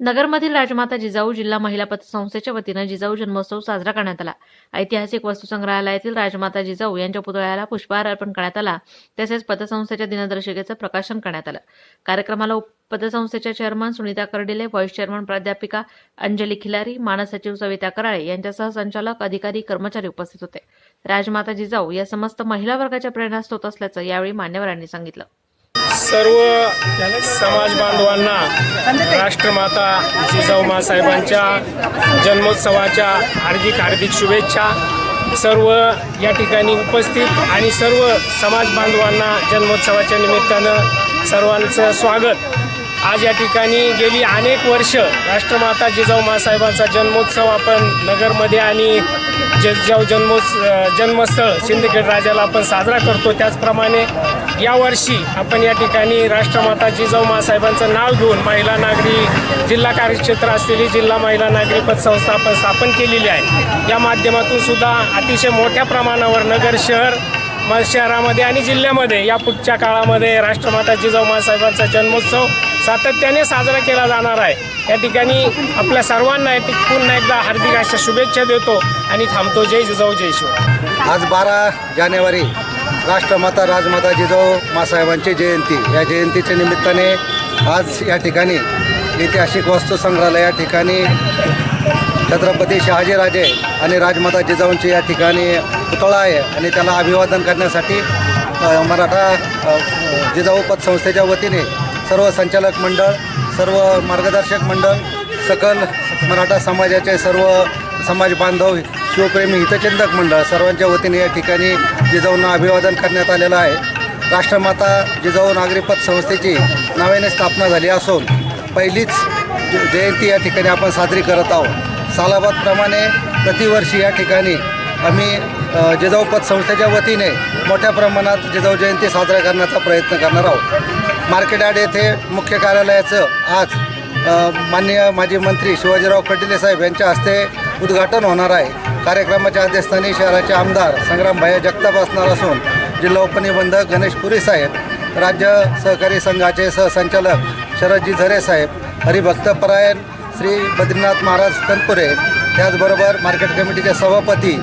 नगरमधील राजमाता जिजाऊ जिल्हा महिला पतसंस्थेच्या वतीनं जिजाऊ जन्मोत्सव साजरा करण्यात आला. ऐतिहासिक वस्तुसंग्रहालयातील राजमाता जिजाऊ यांच्या पुतळ्याला पुष्पहार अर्पण करण्यात आला. तसेच पतसंस्थेच्या दिनदर्शिकेचं प्रकाशन करण्यात आलं. कार्यक्रमाला पतसंस्थेच्या chairman Sunita Kardile vice chairman प्राध्यापिका अंजली खिलारी मानस सचिव सविता कराळे यांच्यासह संचालक अधिकारी कर्मचारी उपस्थित होते. राजमाता जिजाऊ या समस्त महिला वर्गाच्या प्रेरणास्त्रोत असल्याचं यावेळी मान्यवरांनी सांगितलं. सर्व समाज बांधवांना राष्ट्रमाता जिजाऊ मासाहेबांच्या जन्मोत्सवाच्या हार्दिक हार्दिक शुभेच्छा. सर्व या ठिकाणी उपस्थित आणि सर्व समाज बांधवांना जन्मोत्सवाच्या निमित्तानं सर्वांचं स्वागत. आज या ठिकाणी गेली अनेक वर्ष राष्ट्रमाता जिजाऊ मासाहेबांचा जन्मोत्सव आपण नगरमध्ये आणि जिजाऊ जन्मोत्स जन्मस्थळ सिंदखेड राजाला आपण साजरा करतो त्याचप्रमाणे यावर्षी आपण या ठिकाणी राष्ट्रमाता जिजाऊ मासाहेबांचं नाव घेऊन महिला नागरी जिल्हा कार्यक्षेत्र असलेली जिल्हा महिला नागरी पतसंस्था आपण स्थापन केलेली आहे. या माध्यमातून सुद्धा अतिशय मोठ्या प्रमाणावर नगर शहर म शहरामध्ये आणि जिल्ह्यामध्ये या पुढच्या काळामध्ये राष्ट्रमाता जिजाऊ मासाहेबांचा जन्मोत्सव सातत्याने साजरा केला जाणार आहे. या ठिकाणी आपल्या सर्वांना एक पुन्हा एकदा हार्दिक अशा शुभेच्छा देतो आणि थांबतो. जय जिजाऊ जय शिव आज बारा जानेवारी राष्ट्रमाता राजमाता जिजाऊ मासाहेबांची जयंती. या जयंतीच्या निमित्ताने आज या ठिकाणी ऐतिहासिक वस्तू संग्रहालय या ठिकाणी छत्रपती शहाजीराजे आणि राजमाता जिजाऊंची या ठिकाणी पुतळा आहे आणि त्याला अभिवादन करण्यासाठी मराठा जिजाऊ पतसंस्थेच्या वतीने सर्व संचालक मंडळ सर्व मार्गदर्शक मंडळ सकल मराठा समाजाचे सर्व समाज बांधव शिवप्रेमी हितचिंतक मंडळ सर्वांच्या वतीने या ठिकाणी जिजाऊंना अभिवादन करण्यात आलेलं आहे. राष्ट्रमाता जिजाऊ नागरी संस्थेची नव्याने स्थापना झाली असून पहिलीच जयंती या ठिकाणी आपण साजरी करत आहोत. सालाबादप्रमाणे प्रतिवर्षी या ठिकाणी आम्ही जिजाऊपद संस्थेच्या वतीने मोठ्या प्रमाणात जिजाऊ जयंती साजरा करण्याचा प्रयत्न करणार आहोत. मार्केट यार्ड येथे मुख्य कार्यालयाचं आज माननीय माजी मंत्री शिवाजीराव कटिले साहेब यांच्या हस्ते उद्घाटन होणार आहे. कार्यक्रमाच्या अध्यक्षस्थानी शहराचे आमदार संग्रामभाई जगताप असणार असून जिल्हा उपनिबंधक गणेश पुरी साहेब राज्य सहकारी संघाचे सहसंचालक शरदजी झरे साहेब हरिभक्तपरायण श्री बद्रीनाथ महाराज तनपुरे त्याचबरोबर मार्केट कमिटीचे सभापती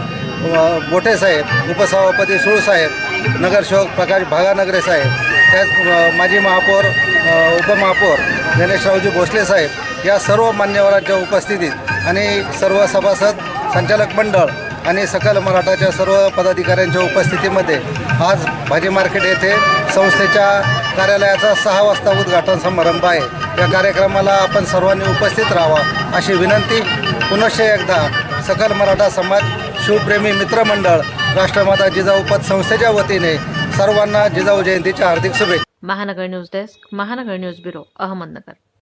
बोठे साहेब उपसभापती सुळसाहेब नगरसेवक प्रकाश भागानगरे साहेब त्याच माजी महापौर उपमहापौर गणेशरावजी भोसले साहेब या सर्व मान्यवरांच्या उपस्थितीत आणि सर्व सभासद संचालक मंडळ आणि सकल मराठाच्या सर्व पदाधिकाऱ्यांच्या उपस्थितीमध्ये आज भाजी मार्केट येथे संस्थेच्या कार्यालयाचा सहा वाजता उद्घाटन समारंभ आहे. या कार्यक्रमाला आपण सर्वांनी उपस्थित राहावा अशी विनंती. पुनश्च एकदा सकल मराठा समाज शिवप्रेमी मित्रमंडळ राष्ट्रमाता जिजाऊ पत संस्थेच्या वतीने सर्वांना जिजाऊ जयंतीच्या हार्दिक शुभेच्छा. Mahanagar news desk Mahanagar news bureau Ahmednagar.